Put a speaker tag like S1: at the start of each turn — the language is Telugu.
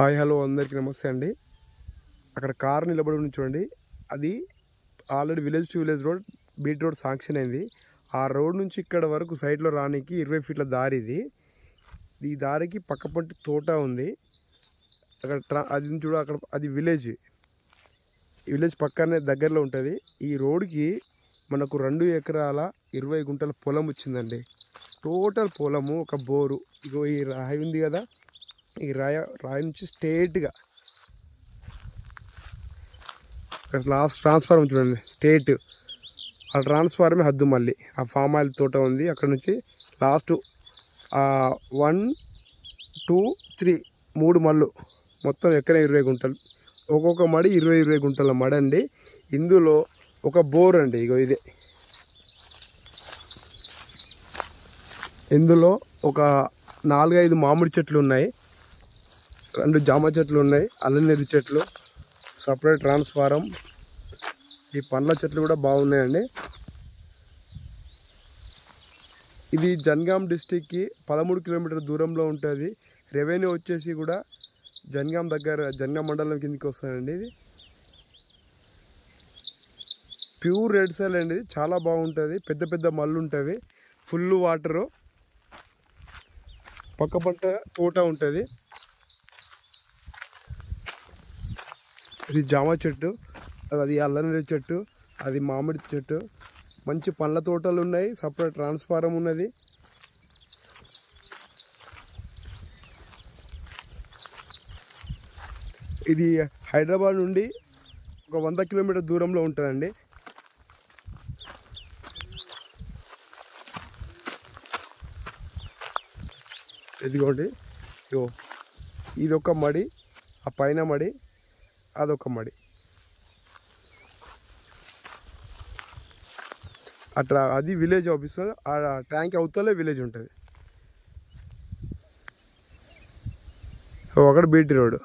S1: హాయ్ హలో అందరికీ నమస్తే అండి. అక్కడ కార్ నిలబడి ఉంది చూడండి. అది already village to village road BT road sanction అయింది. ఆ రోడ్ నుంచి ఇక్కడ వరకు సైడ్లో రానికి ఇరవై ఫీట్ల దారి ఇది. ఈ దారికి పక్కపంటి తోట ఉంది. అక్కడ ట్రా అది చూడ అక్కడ అది విలేజ్. విలేజ్ పక్కనే దగ్గరలో ఉంటుంది. ఈ రోడ్కి మనకు రెండు ఎకరాల ఇరవై గుంటల పొలం వచ్చిందండి. టోటల్ పొలము ఒక బోరు. ఇగో ఈ రాయి ఉంది కదా ఈ రాయ రాయి నుంచి స్టేట్గా లాస్ట్ ట్రాన్స్ఫార్మర్ చూడండి స్టేట్ ఆ ట్రాన్స్ఫార్మే హద్దు మళ్ళీ. ఆ ఫామ్ ఆయిల్ తోట ఉంది అక్కడ నుంచి లాస్ట్ వన్ టూ త్రీ మూడు మళ్ళు. మొత్తం ఎక్కడ ఇరవై గుంటలు. ఒక్కొక్క మడి ఇరవై ఇరవై గుంటల మడి అండి. ఇందులో ఒక బోర్ అండి ఇగో ఇదే. ఇందులో ఒక నాలుగైదు మామిడి చెట్లు ఉన్నాయి. రెండు జామ చెట్లు ఉన్నాయి అల్లనేరు చెట్లు సపరేట్ ట్రాన్స్ఫారం ఈ పండ్ల చెట్లు కూడా బాగున్నాయండి. ఇది జన్గాం డిస్టిక్కి పదమూడు కిలోమీటర్ దూరంలో ఉంటుంది. రెవెన్యూ వచ్చేసి కూడా జన్గాం దగ్గర జన్గాం మండలం కిందకి వస్తుందండి ఇది. ప్యూర్ రెడ్ సెల్ అండి చాలా బాగుంటుంది. పెద్ద పెద్ద మళ్ళు ఉంటుంది ఫుల్ వాటరు. పక్క పంట తోట ఉంటుంది. ఇది జామ చెట్టు అది అల్లనరి చెట్టు అది మామిడి చెట్టు. మంచి పండ్ల తోటలు ఉన్నాయి సపరేట్ ట్రాన్స్ఫారం ఉన్నది. ఇది హైదరాబాద్ నుండి ఒక వంద కిలోమీటర్ దూరంలో ఉంటుందండి. ఇదిగోండి ఇగో ఇదొక మడి ఆ పైన మడి. అదొక మడి. అట్లా అది విలేజ్ ఆఫీస్ ఆ ట్యాంక్ అవుతలే విలేజ్ ఉంటుంది. ఒకటి బీటీ రోడ్.